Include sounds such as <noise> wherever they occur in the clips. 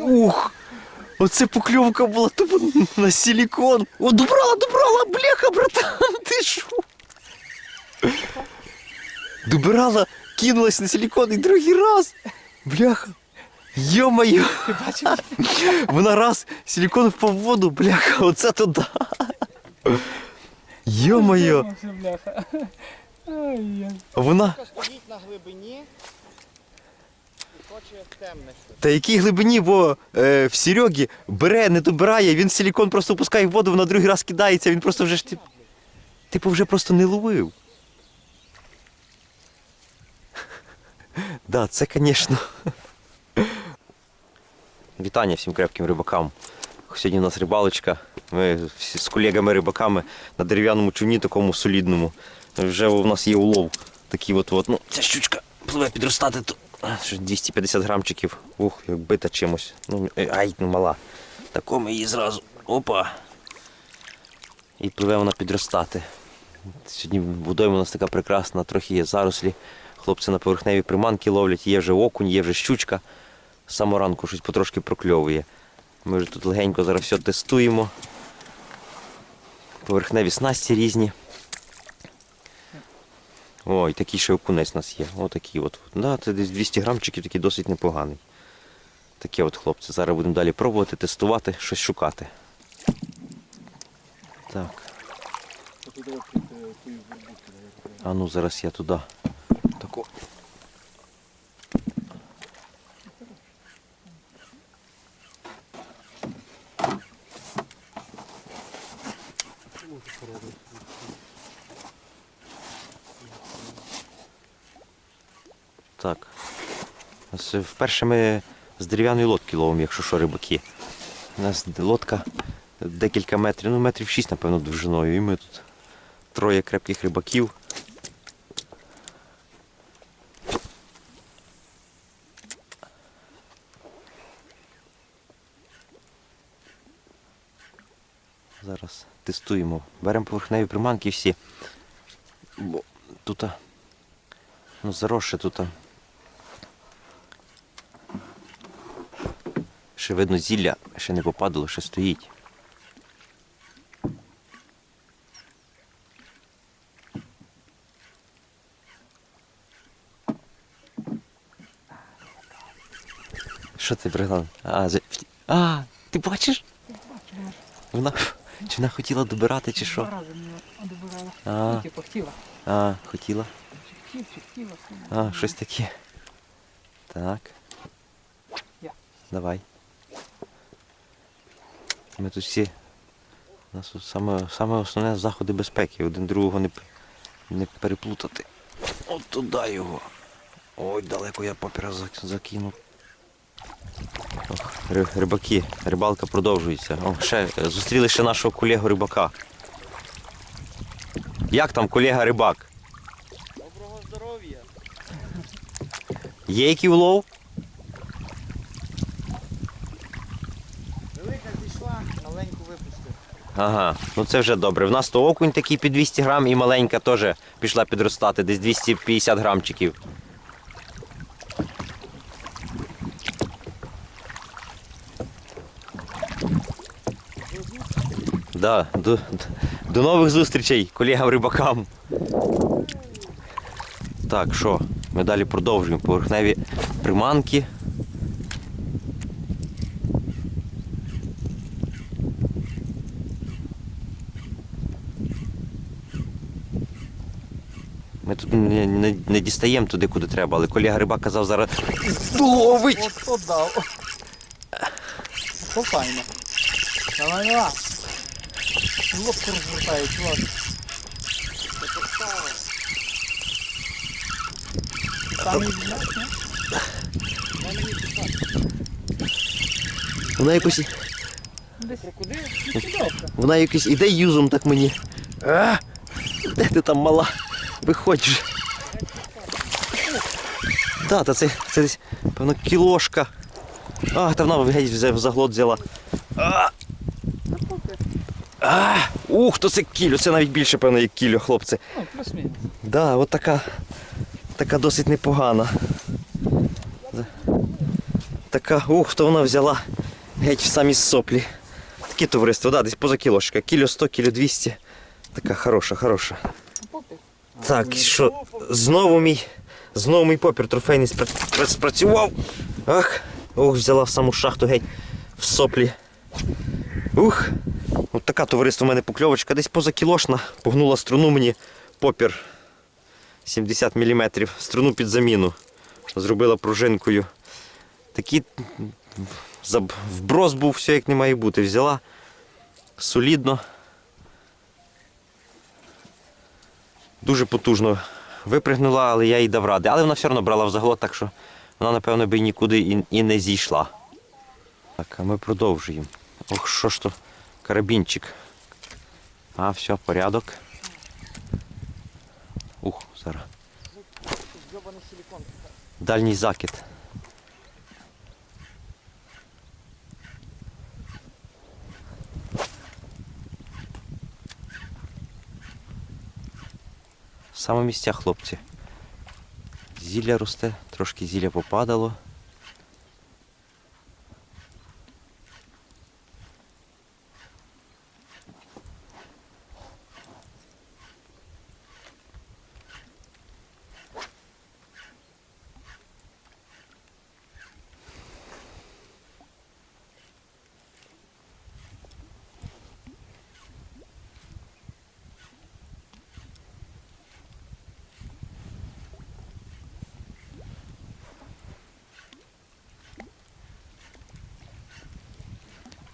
Ух! Оце покльовка була тупо на силікон. О, добрала, добрала, бляха, братан, ти що? Добирала, кинулась на силікон і другий раз. Бляха. Йо-моє. Ти бачив? Вона раз силікон впав в воду, бляха, оце туди. Йо-моє. Вона. Стоїть на глибині і хоче темне щось. Та якій глибині, бо е, в Серегі бере, не добирає, він силікон просто пускає в воду, вона другий раз кидається, він просто вже ж тип- типу вже просто не ловив. <laughs> Да, це, звісно. <laughs> Вітання всім крепким рибакам. Сьогодні у нас рибалочка. Ми з колегами-рибаками на дерев'яному човні, такому солідному. Вже у нас є улов. Такий от, от. Ну, ця щучка пливе підростати то. А, що 250 грамчиків. Ух, як бита чимось. Ну, е, ай, ну мала. Тако ми її зразу. Опа. І пливе вона підростати. Сьогодні водойма у нас така прекрасна, трохи є зарослі. Хлопці на поверхневі приманки ловлять, є вже окунь, є вже щучка. З самого ранку щось потрошки прокльовує. Ми вже тут легенько зараз все тестуємо. Поверхневі снасті різні. Ой, такий ще окунець у нас є. Отакий от. Да, це десь 200 грамчиків, такий досить непоганий. Таке от хлопці. Зараз будемо далі пробувати, тестувати, щось шукати. Так. А ну зараз я туди. Тако. Так. Ось Вперше ми з дерев'яної лодки ловимо, якщо що, рибаки. У нас лодка декілька метрів, ну метрів 6, напевно, довжиною. І ми тут троє крепких рибаків. Зараз тестуємо. Беремо поверхневі приманки всі. Бо тут ну, заросше тут. Ще видно зілля, ще не попадало, ще стоїть. Що ти пригнав? А, за... а, ти бачиш? Вона чи вона хотіла добирати, чи що? А. А, хотіла. А, щось таке. Так. Давай. Ми тут всі. У нас тут саме, саме основне заходи безпеки. Один другого не, не переплутати. От туди його. Ой, далеко я папіра закинув. Ох, рибаки, рибалка продовжується. О, ще, зустріли ще нашого колегу рибака. Як там колега рибак? Доброго здоров'я! Є який улов? Велика зійшла, маленьку випустив. Ага, ну це вже добре. В нас то окунь такий під 200 грам і маленька теж пішла підростати, десь 250 грамчиків. Да, до, до нових зустрічей колегам рибакам. Так, що, ми далі продовжуємо поверхневі приманки. Ми тут не, не, не дістаємо туди, куди треба, але колега рибак казав зараз ловить. От от дав. То файно. Давай, давай. Лодку розвертає, чувак. Це подстава. Самий знаєш, не? Дай мені писати. Вона якось, Десь Крокодил? вона якось іде юзом так мені. А, де ти там мала? Виходь же. Так, та це, це десь, певно, кілошка. А, та вона геть взяв- за глот взяла. А! А! Ух, то це кілю, це навіть більше, певно, як кілю, хлопці. Ну, плюс-мінус. Да, от така, така досить непогана. Така, ух, то вона взяла геть в самі соплі. Такі товариство, да, десь поза кілошка. Кіло 100, кіло 200. Така хороша, хороша. Так, що, знову мій, знову мій попір трофейний спра- спра- спрацював. Ах, ох, взяла в саму шахту геть в соплі. Ух. От така товариство у мене покльовочка, десь поза кілошна. Погнула струну мені попір 70 мм. Струну під заміну. Зробила пружинкою. Такий вброс був, все як не має бути. Взяла солідно. Дуже потужно випригнула, але я їй дав ради. Але вона все одно брала в заглот, так що вона, напевно, би нікуди і, і не зійшла. Так, а ми продовжуємо. Ох, що ж то, карабінчик. А, все, порядок. Ух, зараз. Дальній закид. Саме місця, хлопці. Зілля росте, трошки зілля попадало.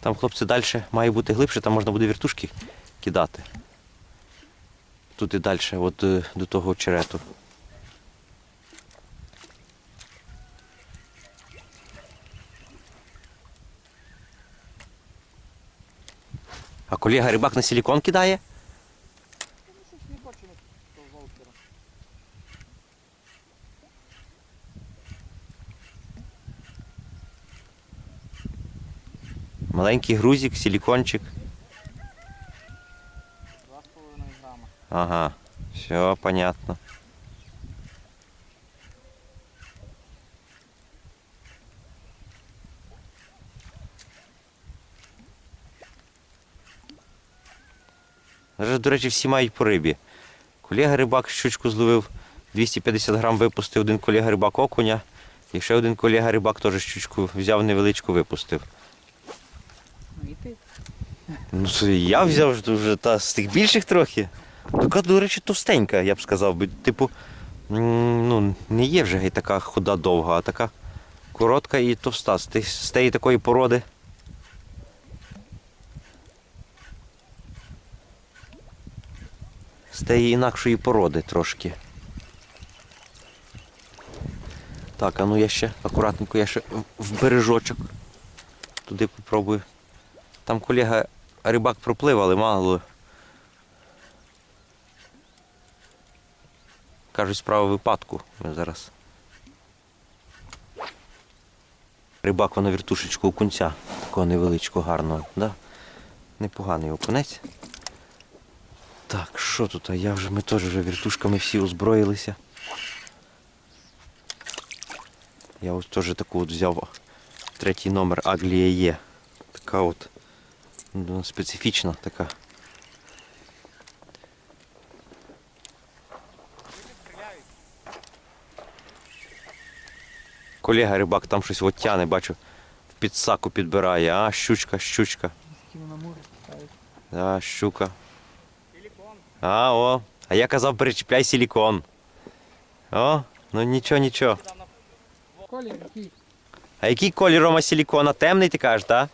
Там, хлопці, далі має бути глибше, там можна буде віртушки кидати. Тут і далі, от е, до того очерету. А колега рибак на силікон кидає? Ну, щось не бачу того волкера. Маленький грузик, силікончик. Два з половиною грама. Ага, все понятно. Зараз, до речі, всі мають по рибі. Колега рибак щучку зловив, 250 грам випустив, один колега рибак окуня, і ще один колега рибак теж щучку взяв невеличку, випустив. Ну. Ну, це я взяв вже та з тих більших трохи. Така, до речі, товстенька, я б сказав. Типу, ну, не є вже геть така хода довга, а така коротка і товста. З, тих- з тієї такої породи. З тієї інакшої породи трошки. Так, а ну я ще акуратненько, я ще в- в бережочок. Туди попробую. Там колега рибак проплив, але мало. Кажуть, справа випадку. Ми зараз. Рибак на віртушечку окунця. Такого невеличкого, гарного. Да? Непоганий окунець. Так, що тут? А я вже, ми теж вже віртушками всі озброїлися. Я ось теж таку от взяв третій номер Аглія Є. Така от ну, специфічна така. Колега рибак там щось от тяне, бачу, в підсаку підбирає. А, щучка, щучка. А, щука. А, о. А я казав, перечіпляй силікон. О, ну нічого, нічого. А який колір Рома силікона? Темний ти кажеш, так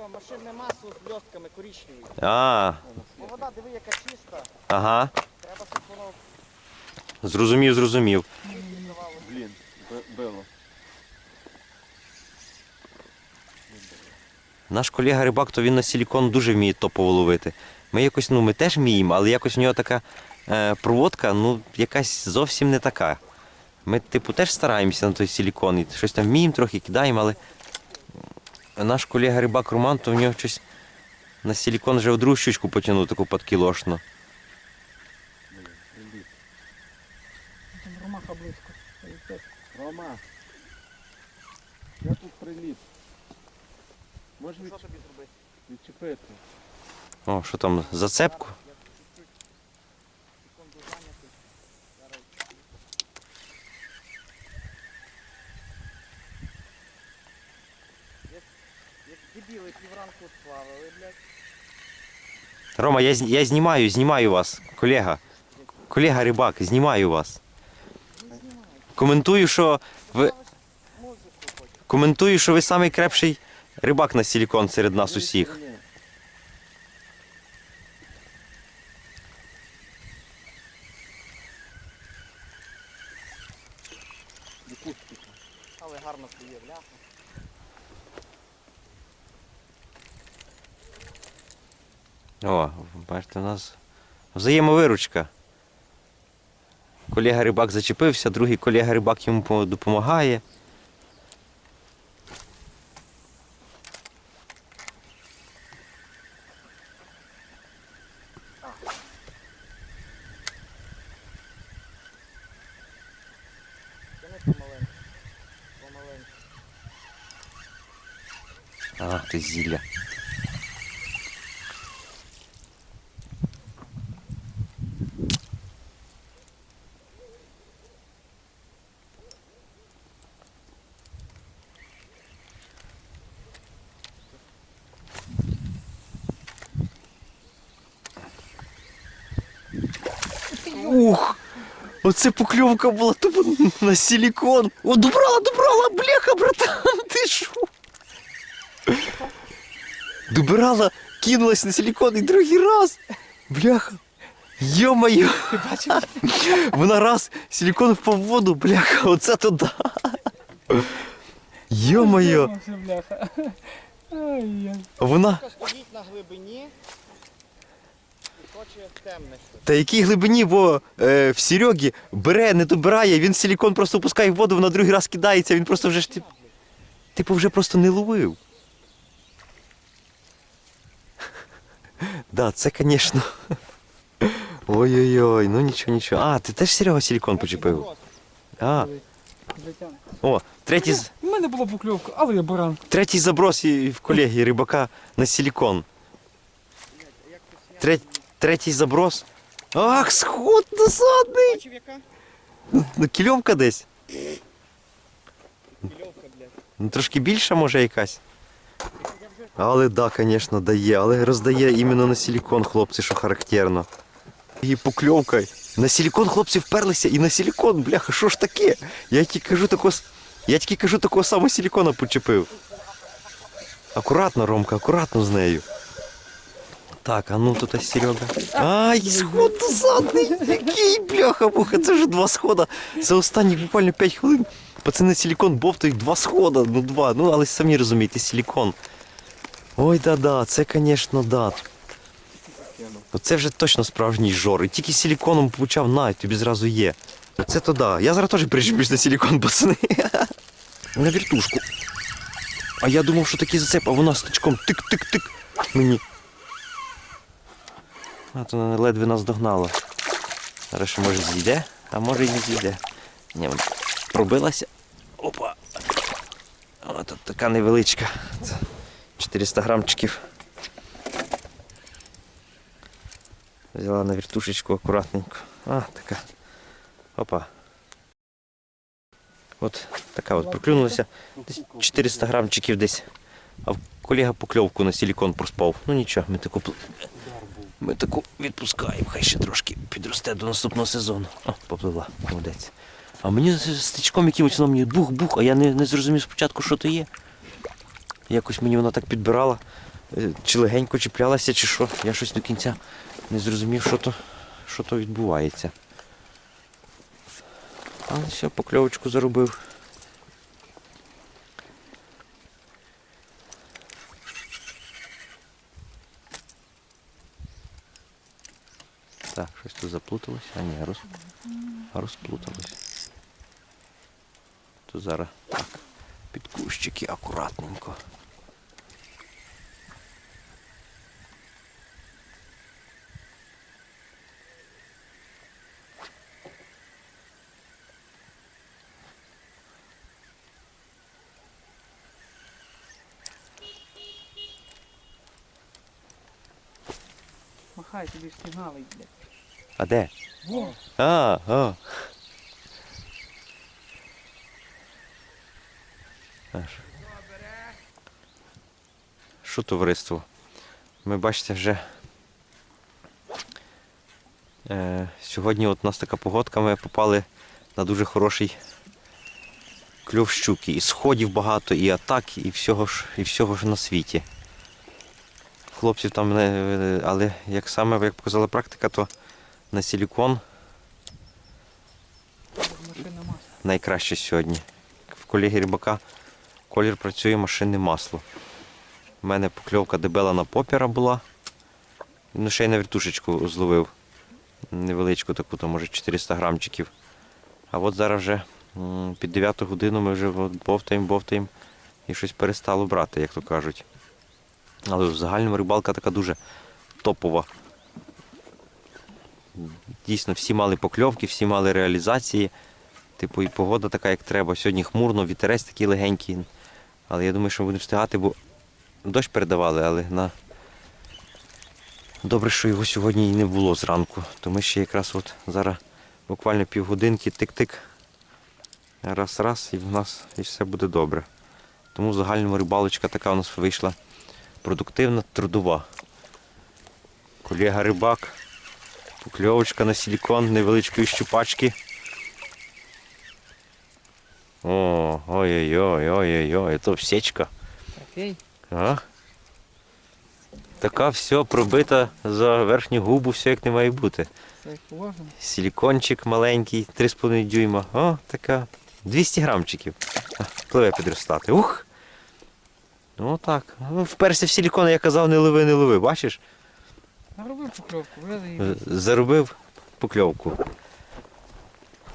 типа машинне масло з бльостками коричневий. А, Ну вода, диви, яка чиста. ага. Треба, щоб воно Зрозумів, зрозумів. віддавало. Блін, било. Наш колега рибак, то він на силікон дуже вміє топово ловити. Ми якось, ну ми теж вміємо, але якось в нього така е, проводка, ну, якась зовсім не така. Ми, типу, теж стараємося на той силікон, і щось там вміємо трохи, кидаємо, але наш колега рибак Роман, то в нього щось на силікон вже в другу щучку потягнув таку подкілошну. Там ромаха близько. Рома. Я тут приліп. Можеш зробити? відчепити? О, що там, зацепку? Я чуть-чуть секунду зайнятий. Зараз. Як, як дебіли півранку сплавали, блядь. Рома, я, я знімаю, знімаю вас, колега. Колега рибак, знімаю вас. Коментую, що ви. Коментую, що ви найкрапший рибак на силікон серед нас усіх. Ні. Відпустити. Але гарно клює, бляха. О, бачите, у нас взаємовиручка. Колега рибак зачепився, другий колега рибак йому допомагає. Тяни помаленьку. Помаленьку. А, ти зілля. Ух! Оце покльовка була тупо на силікон. О, добрала, добрала, бляха, братан, <laughs> ти що? Добирала, кинулась на силікон і другий раз. Бляха. Йо-моє. <laughs> Вона раз силікон впав в воду, бляха, оце то да. Йо-моє. Вона. На глибині і хоче темне щось. Та якій глибині, бо е, в Серегі бере, не добирає, він силікон просто опускає в воду, вона другий раз кидається, він просто вже ж тип- типу вже просто не ловив. Да, це, звісно. Ой-ой-ой, ну нічого, нічого. А, ти теж Серега силікон почепив? А, о, третій, з- У мене була покльовка, але я баран. третій заброс і в колеги рибака на силікон. Треть, третій заброс. Ах, сход досадний! Бачив яка? Ну, Кільовка десь. Пільовка, блядь. Ну, трошки більша може якась. Але да, звісно, дає, але роздає іменно на силікон, хлопці, що характерно. І покльовка. На силікон хлопці вперлися і на силікон, бляха, що ж таке? Я тільки кажу такого, я тільки кажу такого самого силікона почепив. Акуратно, Ромка, акуратно з нею. Так, а ну тут ось Серега. Ай, сход досадний! Який бляха муха, це вже два схода. За останні буквально 5 хвилин. Пацани силікон бовтають два схода, ну два. Ну, але самі розумієте, силікон. Ой, да-да, це, звісно, да. Оце вже точно справжній жор. І тільки силіконом почав, на, тобі зразу є. Оце то да. Я зараз теж причеплюсь на силікон, пацани. На віртушку. А я думав, що такий зацеп, а вона з тичком тик-тик-тик мені. То вона ледве нас догнала. Зараз може зійде, а може і не зійде. Ні, вона пробилася. Опа. О, тут така невеличка. 400 грамчиків. Взяла на вертушечку акуратненько. А, така. Опа. От така от проклюнулася. Десь 400 грамчиків десь. А колега покльовку на силікон проспав. Ну нічого, ми таку, ми таку відпускаємо, хай ще трошки підросте до наступного сезону. О, попливла, молодець. А мені з стичком якимось воно мені бух-бух, а я не, не зрозумів спочатку, що то є. Якось мені вона так підбирала, е, чи легенько чіплялася, чи що. Я щось до кінця не зрозумів, що то, що то відбувається. Але все, покльовочку заробив. заплуталась? А ні, роз... розплуталась. То зараз так, під кущики акуратненько. Махай тобі ж сигнали, блядь. А де? А, а. Що товариство? Ми бачите вже. Е, сьогодні от у нас така погодка, ми попали на дуже хороший кльов щуки. І сходів багато, і атак, і всього ж, і всього ж на світі. Хлопців там не. Але як саме, як показала практика, то на силікон найкраще сьогодні. В колеги рибака колір працює машинне масло. У мене покльовка дебела на попіра була. Ну, ще й на вертушечку зловив. Невеличку таку, там, може 400 грамчиків. А от зараз вже під 9 годину ми вже бовтаємо, бовтаємо і щось перестало брати, як то кажуть. Але в загальному рибалка така дуже топова. Дійсно, всі мали покльовки, всі мали реалізації. Типу, і погода така, як треба. Сьогодні хмурно, вітерець такий легенький. Але я думаю, що будемо встигати, бо дощ передавали, але на... добре, що його сьогодні і не було зранку. То ми ще якраз от зараз буквально півгодинки тик-тик. Раз-раз, і в нас і все буде добре. Тому в загальному рибалочка така у нас вийшла продуктивна, трудова. Колега рибак, покльовочка на силікон невеличкої щупачки. О, ой-ой-ой, ой-ой-ой, то всечка. Трофей. А? Така все пробита за верхню губу, все як не має бути. Це. Силікончик маленький, 3,5 дюйма. О, така. 200 грамчиків. Пливе підростати. Ух! Ну так. Ну, вперся в силікон, я казав, не лови, не лови, бачиш? Наробив покльовку. Заробив покльовку.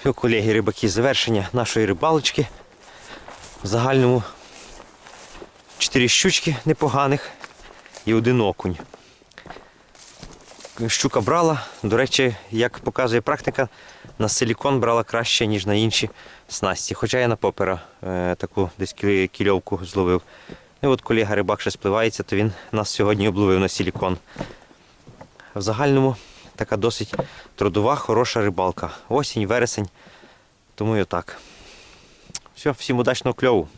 Все, колеги, рибаки, завершення нашої рибалочки. В загальному 4 щучки непоганих і один окунь. Щука брала, до речі, як показує практика, на силікон брала краще, ніж на інші снасті. Хоча я на попера е, таку десь кільовку зловив. І от колега рибак ще спливається, то він нас сьогодні обловив на силікон. В загальному така досить трудова, хороша рибалка. Осінь, вересень. Тому і отак. Все, всім удачного кльову.